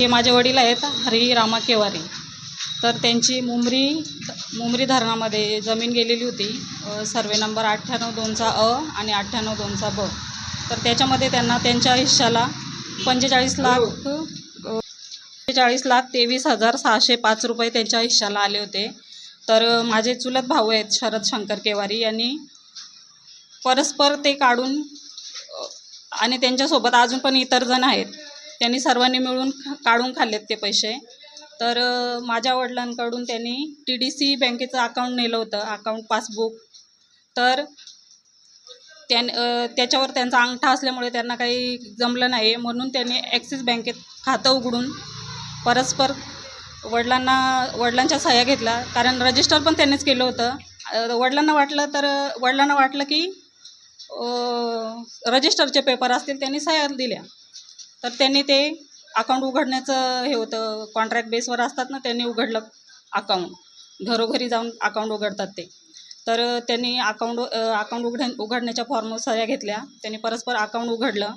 हे माझे वडील आहेत हरी रामा केवारी. तर त्यांची मुंबरी मुंबरी धरणामध्ये जमीन गेलेली होती. सर्वे नंबर अठ्ठ्याण्णव दोनचा अ आणि अठ्ठ्याण्णव दोनचा ब. तर त्याच्यामध्ये त्यांना त्यांच्या हिश्शाला पंचेचाळीस लाख पंचेचाळीस लाख तेवीस हजार सहाशे पाच रुपये त्यांच्या हिश्शाला आले होते. तर माझे चुलत भाऊ आहेत शरद शंकर केवारी यांनी परस्पर ते काढून आणि त्यांच्यासोबत अजून पण इतर जण आहेत. त्यांनी सर्वांनी मिळून काढून खाल्लेत ते पैसे. तर माझ्या वडिलांकडून त्यांनी टी डी सी बँकेचं अकाउंट नेलं होतं अकाउंट पासबुक तर त्यां त्याच्यावर त्यांचा अंगठा असल्यामुळे त्यांना काही जमलं नाही म्हणून त्यांनी ॲक्सिस बँकेत खातं उघडून परस्पर वडिलांना वडिलांच्या सह्या घेतला कारण रजिस्टर पण त्यांनीच केलं होतं. वडिलांना वाटलं तर वडिलांना वाटलं की रजिस्टरचे पेपर असतील त्यांनी सह्या दिल्या. तर त्यांनी ते अकाउंट उघडण्याचं हे होतं कॉन्ट्रॅक्ट बेसवर असतात ना त्यांनी उघडलं अकाउंट घरोघरी जाऊन अकाउंट उघडतात ते. तर त्यांनी अकाउंट अकाउंट उघड उघडण्याच्या फॉर्म सह्या घेतल्या. त्यांनी परस्पर अकाउंट उघडलं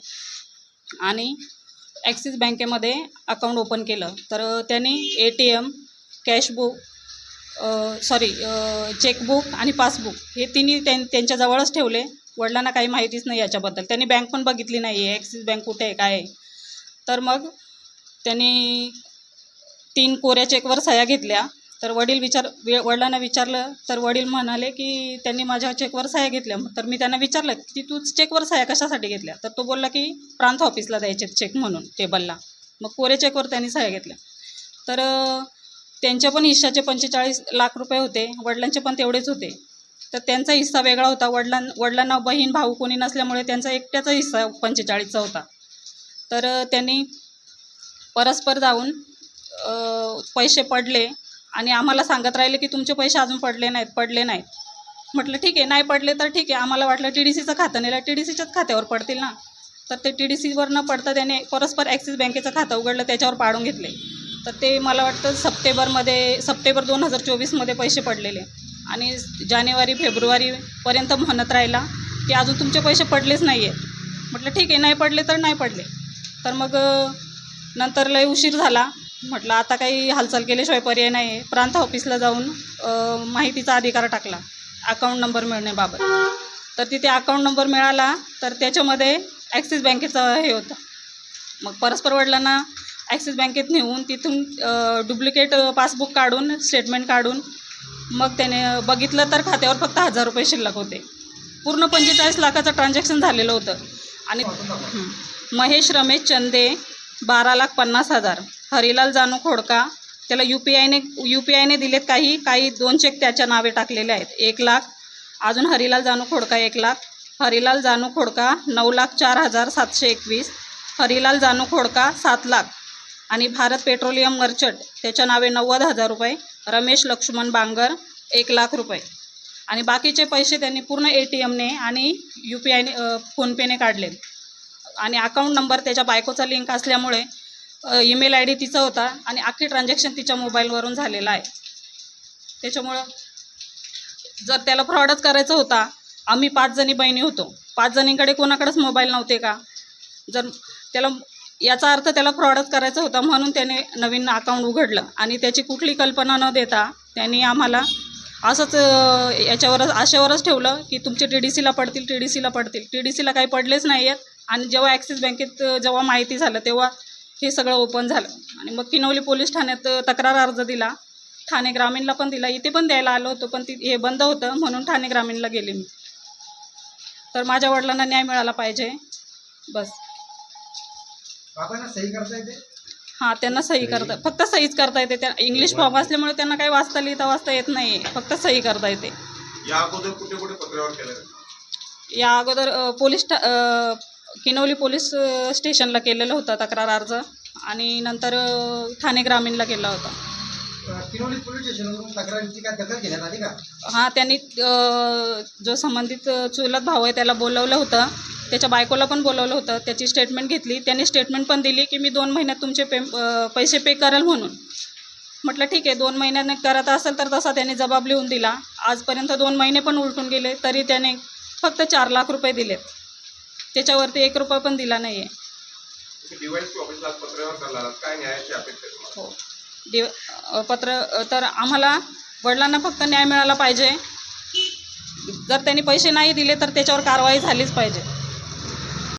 आणि ॲक्सिस बँकेमध्ये अकाउंट ओपन केलं. तर त्यांनी A T M cashbook sorry chequebook आणि पासबुक हे तिन्ही त्यां त्यांच्याजवळच ठेवले. वडिलांना काही माहितीच नाही याच्याबद्दल. त्यांनी बँक पण बघितली नाही आहे ॲक्सिस बँक कुठे आहे काय आहे? तर मग त्यांनी तीन कोऱ्या चेकवर सह्या घेतल्या. तर वडील विचार वे- वडिलांना विचारलं तर वडील म्हणाले की त्यांनी माझ्या चेकवर सह्या घेतल्या. तर मी त्यांना विचारलं की तू चेकवर सह्या कशासाठी घेतल्या? तर तो बोलला की प्रांत ऑफिसला द्यायचे चेक म्हणून टेबलला. मग कोऱ्या चेकवर त्यांनी सह्या घेतल्या. तर त्यांच्या पण हिश्शाचे पंचेचाळीस लाख रुपये होते वडिलांचे पण तेवढेच होते. तर त्यांचा हिस्सा वेगळा होता. वडिलां वडिलांना बहीण भाऊ कोणी नसल्यामुळे त्यांचा एकट्याचा हिस्सा पंचेचाळीसचा होता. तर त्यांनी परस्पर जाऊन पैसे पडले आणि आम्हाला सांगत राहिले की तुमचे पैसे अजून पडले नाहीत पडले नाहीत. म्हटलं ठीक आहे नाही पडले तर ठीक आहे. आम्हाला वाटलं टी डी सीचं खातं नेलं. टी डी सीच्याच खात्यावर पडतील ना? तर ते टी डी सीवर न पडता त्याने परस्पर ॲक्सिस बँकेचं खातं उघडलं त्याच्यावर पाडून घेतले. तर ते मला वाटतं सप्टेंबरमध्ये सप्टेंबर दोन हजार चोवीसमध्ये पैसे पडलेले. आणि जानेवारी फेब्रुवारीपर्यंत म्हणत राहिला की अजून तुमचे पैसे पडलेच नाही आहेत म्हटलं ठीक आहे नाही पडले तर नाही पडले. तर मग नंतर लय उशीर झाला. म्हटलं आता काही हालचाल केल्याशिवाय पर्याय नाही आहे प्रांत ऑफिसला जाऊन माहितीचा अधिकार टाकला. अकाउंट नंबर मिळण्याबाबत. तर तिथे अकाउंट नंबर मिळाला तर त्याच्यामध्ये ॲक्सिस बँकेचं हे होतं. मग परस्पर वडिलांना ॲक्सिस बँकेत नेऊन तिथून डुप्लिकेट पासबुक काढून स्टेटमेंट काढून मग त्याने बघितलं तर खात्यावर फक्त हजार रुपये शिल्लक होते. पूर्ण पंचेचाळीस लाखाचं ट्रान्झॅक्शन झालेलं होतं. आणि महेश रमेश चंदे बारा लाख पन्नास हजार. हरिलाल जानू खोडका त्याला यू पी आयने यू पी आयने दिलेत काही काही दोन चेक त्याच्या नावे टाकलेले आहेत. एक लाख अजून हरिलाल जानू खोडका एक लाख. हरिलाल जानू खोडका नऊ लाख चार हजार सातशे एकवीस. हरिलाल जानू खोडका सात लाख. आणि भारत पेट्रोलियम मर्चंट त्याच्या नावे नव्वद हजार रुपये. रमेश लक्ष्मण बांगर एक लाख रुपये. आणि बाकीचे पैसे त्यांनी पूर्ण ए टी एमने आणि यू पी आयने फोनपेने काढले आणि अकाउंट नंबर त्याच्या बायकोचा लिंक असल्यामुळे ईमेल आय डी तिचा होता आणि अख्खे ट्रान्झॅक्शन तिच्या मोबाईलवरून झालेलं आहे. त्याच्यामुळं जर त्याला फ्रॉडच करायचा होता आम्ही पाच जणी बहिणी होतो. पाच जणींकडे कोणाकडेच मोबाईल नव्हते का? जर त्याला याचा अर्थ त्याला फ्रॉडच करायचा होता म्हणून त्याने नवीन अकाउंट उघडलं आणि त्याची कुठली कल्पना न देता त्यांनी आम्हाला असंच याच्यावरच आशेवरच ठेवलं की तुमचे टी डी सीला पडतील टी डी सीला पडतील. टी डी सीला काही पडलेच नाही आहेत आणि जेव्हा ॲक्सिस बँकेत जेव्हा माहिती झालं तेव्हा हे सगळं ओपन झालं. आणि मग किनवली पोलीस ठाण्यात तक्रार अर्ज दिला. ठाणे ग्रामीणला पण दिला. इथे पण द्यायला आलो होतो पण ती हे बंद होतं म्हणून ठाणे ग्रामीणला गेले मी. तर माझ्या वडिलांना न्याय मिळाला पाहिजे. बस. बाबांना सही करता येते? हां त्यांना सही करता फक्त सहीच करता येते. त्या इंग्लिश फॉर्म असल्यामुळे त्यांना काही वाचता लिहिता वाचता येत नाही फक्त सही करता येते. या अगोदर कुठे कुठे केलं? या अगोदर पोलीस किनवली पोलीस स्टेशनला केलेलं होतं तक्रार अर्ज आणि नंतर ठाणे ग्रामीणला केला होता. अं, किनवली पोलीस स्टेशनवरून तक्रारीची काय दखल घेण्यात आली का? हां त्यांनी अ, जो संबंधित चुलत भाऊ आहे त्याला बोलवलं होतं. त्याच्या बायकोला पण बोलवलं होतं. त्याची स्टेटमेंट घेतली. त्यांनी स्टेटमेंट पण दिली की मी दोन महिन्यात तुमचे पे अ, पैसे पे करेल म्हणून. म्हटलं ठीक आहे दोन महिन्याने करत असेल तर तसा त्याने जबाब लिहून दिला. आजपर्यंत दोन महिने पण उलटून गेले तरी त्याने फक्त चार लाख रुपये दिलेत. त्याच्यावरती एक रुपया पण दिला नाही आहे हो. पत्र तर आम्हाला वडिलांना फक्त न्याय मिळाला पाहिजे. जर त्यांनी पैसे नाही दिले तर त्याच्यावर कारवाई झालीच पाहिजे.